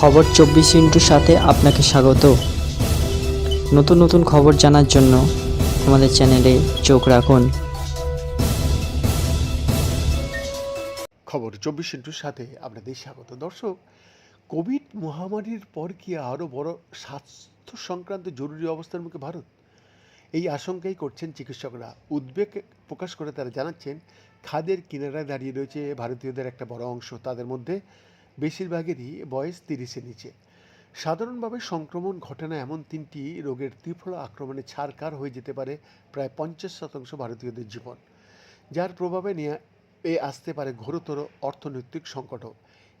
খবর চব্বিশ ইন্টুর সাথে আপনাকে স্বাগত। নতুন নতুন খবর জানার জন্য আমাদের চ্যানেলে চোখ রাখুন। খবর চব্বিশ ইন্টুর সাথে আপনাদের স্বাগত। দর্শক, কোভিড মহামারীর পর কি আরও বড় স্বাস্থ্য সংক্রান্ত জরুরি অবস্থার মুখে ভারত? এই আশঙ্কাই করছেন চিকিৎসকরা। উদ্বেগ প্রকাশ করে তারা জানাচ্ছেন, খাদের কিনারায় দাঁড়িয়ে রয়েছে ভারতীয়দের একটা বড় অংশ। তাদের মধ্যে বেশিরভাগেরই বয়স তিরিশের নিচে। সাধারণভাবে সংক্রমণ ঘটে না এমন তিনটি রোগের তীব্র আক্রমণে ছাড়কার হয়ে যেতে পারে প্রায় পঞ্চাশ শতাংশ ভারতীয়দের জীবন। যার প্রভাবে নিয়ে, এ আসতে পারে ঘোরতর অর্থনৈতিক সংকটও।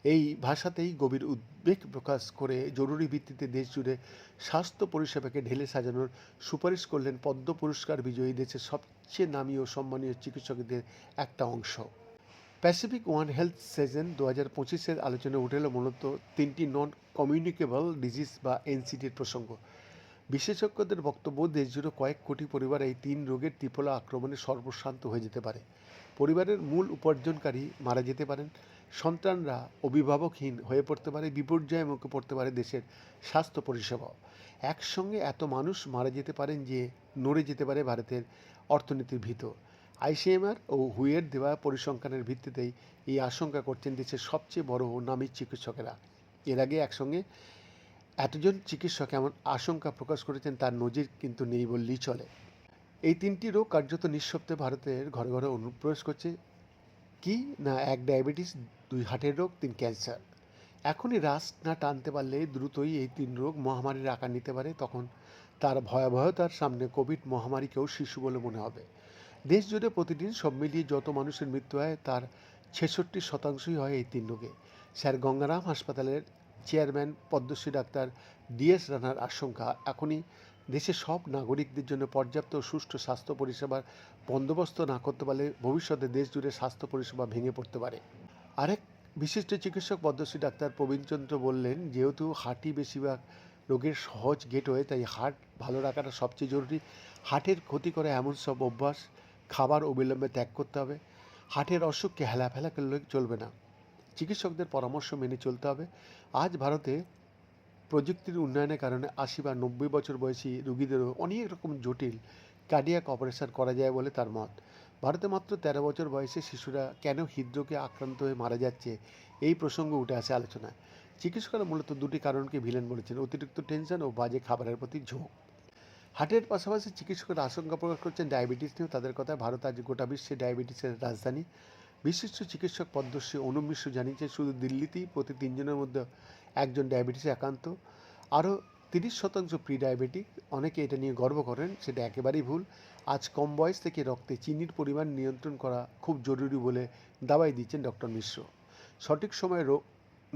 এই ভাষাতেই গভীর উদ্বেগ প্রকাশ করে জরুরি ভিত্তিতে দেশ জুড়ে স্বাস্থ্য পরিষেবাকে ঢেলে সাজানোর সুপারিশ করলেন পদ্ম পুরস্কার বিজয়ী দেশের সবচেয়ে নামী ও সম্মানীয় চিকিৎসকদের একটা অংশ। প্যাসিফিক ওয়ান হেলথ সেজন দু হাজার পঁচিশের আলোচনায় উঠে এলো মূলত তিনটি নন কমিউনিকেবল ডিজিজ বা এনসিডির প্রসঙ্গ। বিশেষজ্ঞদের বক্তব্য দেশজুড়ে কয়েক কোটি পরিবার এই তিন রোগের ত্রিফলা আক্রমণে সর্বশান্ত হয়ে যেতে পারে। পরিবারের মূল উপার্জনকারী মারা যেতে পারেন। সন্তানরা অভিভাবকহীন হয়ে পড়তে পারে বিপর্যয়ের মুখে পড়তে পারে দেশের স্বাস্থ্য পরিষেবা একসঙ্গে এত মানুষ মারা যেতে পারেন যে নড়ে যেতে পারে ভারতের অর্থনীতির ভিতর। আইসিএমআর ও হুয়ের দেওয়া পরিসংখ্যানের ভিত্তিতেই এই আশঙ্কা করছেন দেশের সবচেয়ে বড় ও নামী চিকিৎসকেরা। এর আগে একসঙ্গে এতজন চিকিৎসক এমন আশঙ্কা প্রকাশ করেছেন তার নজির কিন্তু নেই বললেই চলে। এই তিনটি রোগ কার্যত নিঃশব্দে ভারতের ঘরে ঘরে অনুপ্রবেশ করছে। কি না এক ডায়াবেটিস, দুই হার্টের রোগ, তিন ক্যান্সার? এখনই রাস না টানতে পারলে দ্রুতই এই তিন রোগ মহামারীর আকার নিতে পারে, তখন তার ভয়াবহতার সামনে কোভিড মহামারীকেও শিশু বলে মনে হবে। দেশ জুড়ে প্রতিদিন সব মিলিয়ে যত মানুষের মৃত্যু হয়, তার ছেষট্টি শতাংশই হয় এই তিন রোগে। স্যার গঙ্গারাম হাসপাতালের chairman, Padmashri doctor D S রানার আশঙ্কা, এখনই দেশের সব নাগরিকদের জন্য পর্যাপ্ত সুষ্ঠু স্বাস্থ্য পরিষেবার বন্দোবস্ত না করতে পারলে ভবিষ্যতে দেশ জুড়ে স্বাস্থ্য পরিষেবা ভেঙে পড়তে পারে। আরেক বিশিষ্ট চিকিৎসক, পদ্মশ্রী ডাক্তার প্রবীণচন্দ্র বললেন, যেহেতু হার্টই বেশিরভাগ রোগের সহজ গেটওয়ে, তাই হার্ট ভালো রাখাটা সবচেয়ে জরুরি। হার্টের ক্ষতি করে এমন সব অভ্যাস খাবার অবিলম্বে ত্যাগ করতে হবে। হার্টের অসুখকে হেলাফেলা করলে চলবে না। চিকিৎসকদের পরামর্শ মেনে চলতে হবে। আজ ভারতে প্রযুক্তির উন্নয়নের কারণে আশি বা নব্বই বছর বয়সী রুগীদেরও অনেক রকম জটিল কার্ডিয়াক অপারেশন করা যায় বলে তার মত। ভারতে মাত্র তেরো বছর বয়সে শিশুরা কেন হৃদরোগে আক্রান্ত হয়ে মারা যাচ্ছে এই প্রসঙ্গ উঠে আসে আলোচনায়। চিকিৎসকরা মূলত দুটি কারণকে ভিলেন বলেছেন, অতিরিক্ত টেনশন ও বাজে খাবারের প্রতি ঝোঁক। হার্টের পাশাপাশি চিকিৎসকরা আশঙ্কা প্রকাশ করছেন, ডায়াবেটিস নিয়েও তাদের কথায় ভারত আজ গোটা বিশ্বে ডায়াবেটিসের রাজধানী। বিশিষ্ট চিকিৎসক পদ্মশ্রী অনুপ মিশ্র জানিয়েছেন, শুধু দিল্লিতেই প্রতি তিনজনের মধ্যে একজন ডায়াবেটিসে একান্ত। আরও তিরিশ শতাংশ প্রি ডায়াবেটিক অনেকে এটা নিয়ে গর্ব করেন, সেটা একেবারেই ভুল। আজ কম বয়স থেকে রক্তে চিনির পরিমাণ নিয়ন্ত্রণ করা খুব জরুরি বলে দাবাই দিচ্ছেন ডক্টর মিশ্র। সঠিক সময়ে রোগ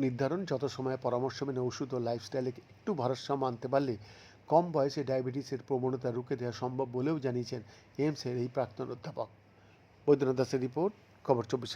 নির্ধারণ, যত সময় পরামর্শ মেনে ওষুধ ও লাইফস্টাইলে একটু ভারসাম্য আনতে পারলে কম বয়সে ডায়াবেটিসের প্রবণতা রুখে দেওয়া সম্ভব বলেও জানিয়েছেন এইমসের এই প্রাক্তন অধ্যাপক। বৈদ্যনাথ দাসের রিপোর্ট, খবর চব্বিশ